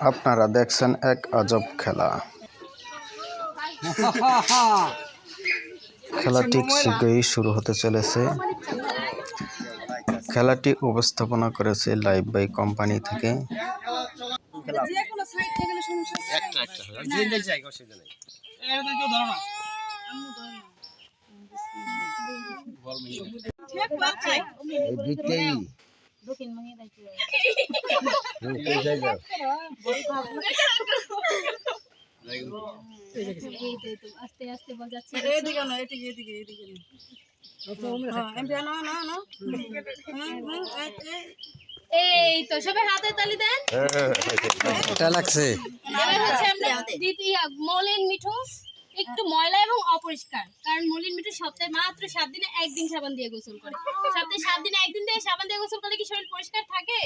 আপনারা দেখছেন এক আজব খেলা খেলাটি শীঘ্রই শুরু হতে চলেছে খেলাটি উপস্থাপনা করেছে লাইভ বাই কোম্পানি থেকে আস্তে আস্তে বাজাচ্ছে এদিকে না, এদিকে, এদিকে, এদিকে। হ্যাঁ, এই, তো সবাই হাতে তালি দেন। এটা লাগছে। হচ্ছে আমরা মলিন মিঠু। অপরিষ্কার কারণ মলিন মিঠু সপ্তাহে মাত্র সাত দিনে একদিন সাবান দিয়ে গোসল করে। সপ্তাহে সাত দিনে একদিন দিয়ে সাবান দিয়ে গোসল করলে কি শরীর পরিষ্কার থাকে?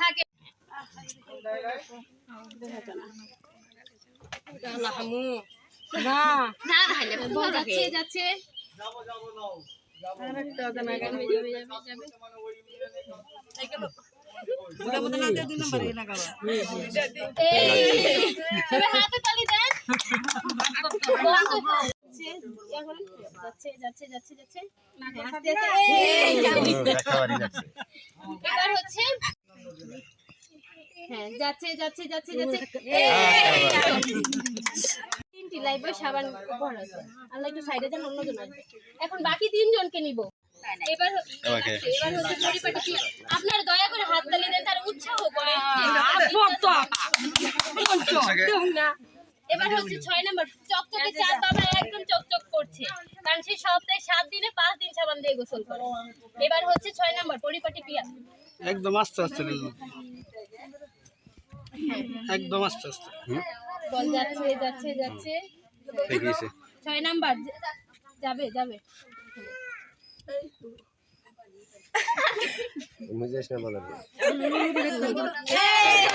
থাকে। যাচ্ছে যাচ্ছে। হাতে তালি দেন। যাচ্ছে, যাচ্ছে যাচ্ছে যাচ্ছে যাচ্ছে আস্তে আস্তে এই, এবার হচ্ছে হ্যাঁ যাচ্ছে যাচ্ছে যাচ্ছে যাচ্ছে তিনটি সাবান উপহার আছে আল্লাহ একটু সাইডে যান অন্যজন আসবে এখন বাকি তিনজনকে নিব এবার এবার হচ্ছে পরিপাটি আপনার দয়া করে হাত তালি দেন তার উৎসাহ করেন না। এবার হচ্ছে ছয় নম্বর চকচকে চাঁদ বাবা একদম চকচক করছে। কারণ সে সপ্তাহে সাত দিনে পাঁচ দিন সাবান দিয়ে গোসল করে। এবার হচ্ছে ছয় নম্বর পরিপাটি পিয়া। একদম আস্তে আস্তে একদম আস্তে আস্তে। বল যাচ্ছে যাচ্ছে যাচ্ছে। ছয় নাম্বার যাবে যাবে।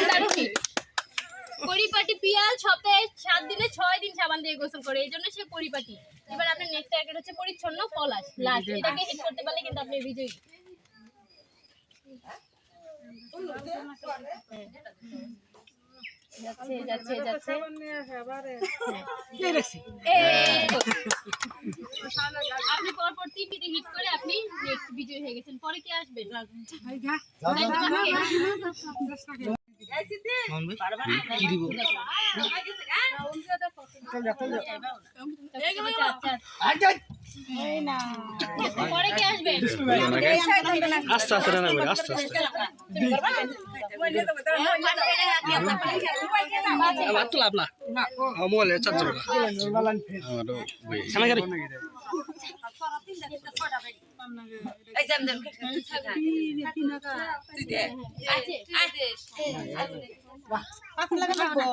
দারুণ। পরিপাটি পিয়াল সপ্তাহে সাত দিনে ছয় দিন সাবান দিয়ে গোসল করে এই জন্য সে পরিপাটি। এবার আপনার নেক্সট টার্গেট হচ্ছে পরিচ্ছন্ন পলাশ লাস্ট এটাকে হিট করতে পারলে কিন্তু আপনি বিজয়ী। যাচ্ছে যাচ্ছে যাচ্ছে। আপনি পরপর তিনটিতে হিট করে আপনি নেক্সট বিজয়ী হয়ে গেছেন। পরে কি আসবেন? কি দিব? পরে কি আসবেন আস্তে আস্তে রান্না করে আস্তে আস্তে লাভ না মোবাইলে চার্জ পাখি লাগা লাগবো।